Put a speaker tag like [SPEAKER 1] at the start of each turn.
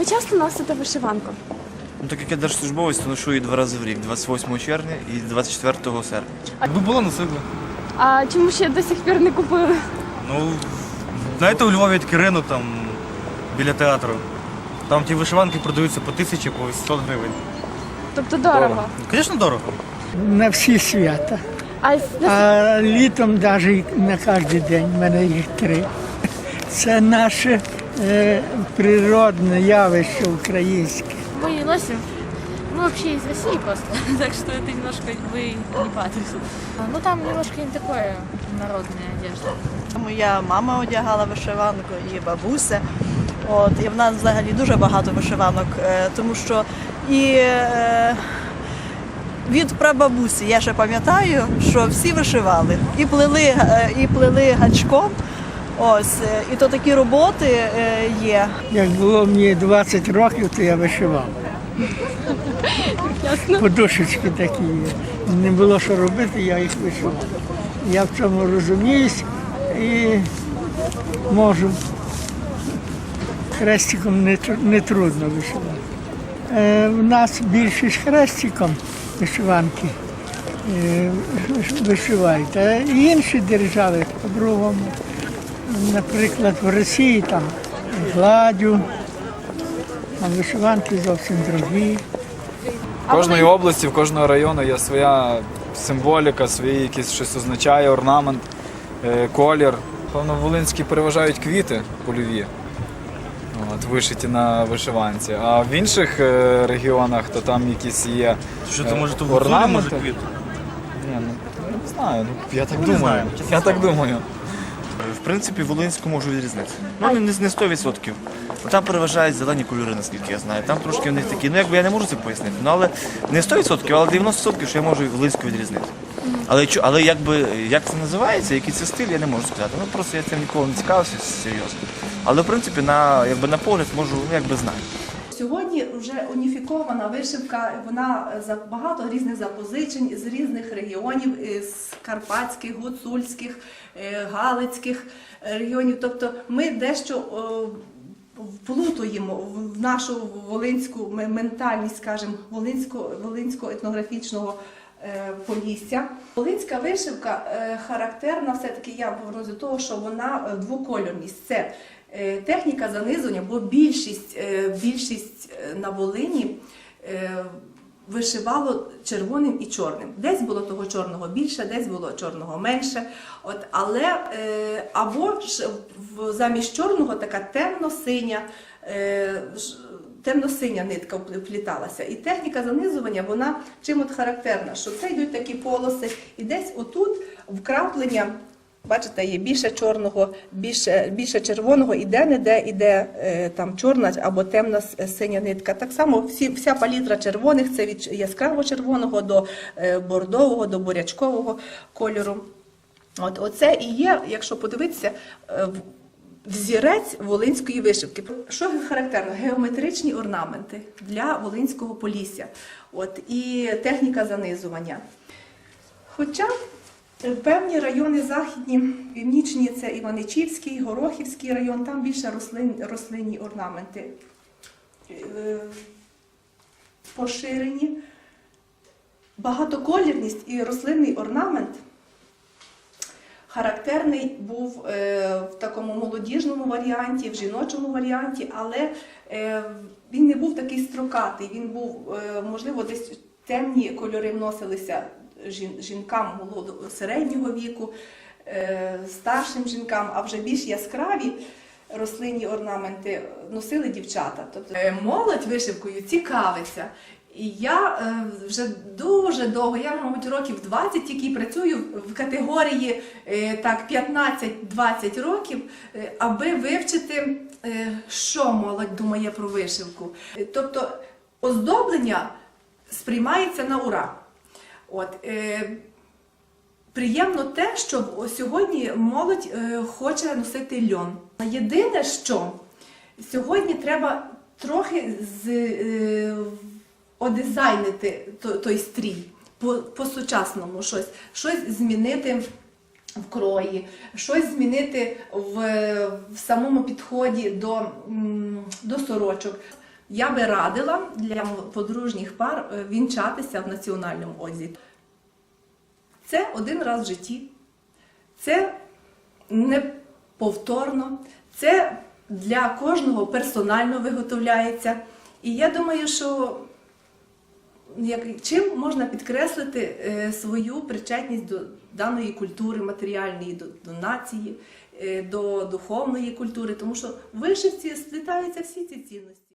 [SPEAKER 1] Ви часто носите вишиванку?
[SPEAKER 2] Ну, так як я держслужбовець, то ношу її два рази в рік, 28 червня і 24 серпня.
[SPEAKER 3] Якби було, носив би.
[SPEAKER 1] А чому ще до сих пір не купили?
[SPEAKER 3] Ну, знаєте, у Львові такий ринок там біля театру. Там ті вишиванки продаються по тисячі, по 100 гривень.
[SPEAKER 1] Тобто дорого.
[SPEAKER 3] Ну, Звісно, дорого.
[SPEAKER 4] на всі свята.
[SPEAKER 1] А
[SPEAKER 4] А літом навіть на кожен день, в мене їх три. Це наше природне явище українське.
[SPEAKER 5] Мы ее носим. Мы вообще из России просто, так что это немножко вы не патрис. Ну там немножко не такое народная одежда.
[SPEAKER 6] Моя мама одягала вишиванку, і бабуся. От, і в нас взагалі дуже багато вишиванок, е, тому що і е, від прабабусі я ще пам'ятаю, що всі вишивали. І плели, е, і плели гачком. Ось, е, і то такі роботи е, є.
[SPEAKER 4] Як було мені 20 років, то я вишивав. Подушечки такі є. Не було що робити, я їх вишивав. Я в цьому розуміюсь і можу. Хрестиком не, не трудно вишивати. Е, в нас більшість хрестиком вишиванки е, вишивають, а інші держави по-другому. Наприклад, в Росії там гладю, а вишиванки зовсім другі.
[SPEAKER 7] В кожної області, в кожного району є своя символіка, свої якісь щось означає, орнамент, е, колір. Певно, в Волинській переважають квіти польові, от, вишиті на вишиванці. А в інших е, регіонах то там якісь є
[SPEAKER 3] Що
[SPEAKER 7] е,
[SPEAKER 3] то може то в Гуцулі.
[SPEAKER 7] Ні, ну не знаю. Ну, я так
[SPEAKER 3] не
[SPEAKER 7] думаю.
[SPEAKER 3] знаю.
[SPEAKER 7] Я так думаю.
[SPEAKER 2] В принципі, волинську можу відрізнити. Ну, не, не 100%. Ну, Там переважають зелені кольори, наскільки я знаю. Там трошки в них такі, ну якби я не можу це пояснити. Ну але не 100%, але 90% що я можу волинську відрізнити. Але, але якби, як це називається, який це стиль, я не можу сказати. Ну просто я цим ніколи не цікавився серйозно. Але в принципі на, якби, на погляд можу, ну якби знаю.
[SPEAKER 8] Сьогодні вже уніфікована вишивка, вона за багато різних запозичень з різних регіонів, з карпатських, гуцульських, е, галицьких регіонів. Тобто ми дещо е, вплутуємо в нашу волинську ментальність, скажімо, волинсько, волинського етнографічного е, полісся. Волинська вишивка е, характерна, все-таки я говорю з того, що вона е, двокольорність. Це е, техніка занизування, бо більшість, е, більшість е, на Волині е, вишивало червоним і чорним. Десь було того чорного більше, десь було чорного менше. От, але е, або ж замість чорного така темно-синя. Е, Темно-синя нитка впліталася. І техніка занизування, вона чим от характерна, що це йдуть такі полоси, і десь отут вкраплення, бачите, є більше чорного, більше, більше червоного, і де-не-де іде е, там чорна або темна синя нитка. Так само всі, вся палітра червоних, це від яскраво червоного до е, бордового, до бурячкового кольору. От оце і є, якщо подивитися, е, взірець волинської вишивки. Що характерно? Геометричні орнаменти для волинського полісся. От і техніка занизування. Хоча певні райони західні, північні це Іваничівський, Горохівський район, там більше рослин, рослинні орнаменти е, поширені. Багатоколірність і рослинний орнамент характерний був е, в такому молодіжному варіанті, в жіночому варіанті, але е, він не був такий строкатий. Він був, е, можливо, десь темні кольори вносилися жінкам середнього віку, е, старшим жінкам, а вже більш яскраві. Рослинні орнаменти носили дівчата. Тобто е, молодь вишивкою цікавиться. І я е, вже дуже довго, я, мабуть, років 20 тільки працюю в категорії так 15-20 років, аби вивчити, що молодь думає про вишивку. Тобто оздоблення сприймається на ура. От, е, Приємно те, що сьогодні молодь е, хоче носити льон. Єдине, що сьогодні треба трохи з, е, одизайнити то- той стрій по- по-сучасному щось, щось змінити в крої, щось змінити в, в самому підході до, до сорочок. Я би радила для подружніх пар е, вінчатися в національному одязі. Це один раз в житті, це неповторно, це для кожного персонально виготовляється. І я думаю, що як, чим можна підкреслити е, свою причетність до даної культури матеріальної, до, до нації, е, до духовної культури, тому що в вишивці сплітаються всі ці цінності.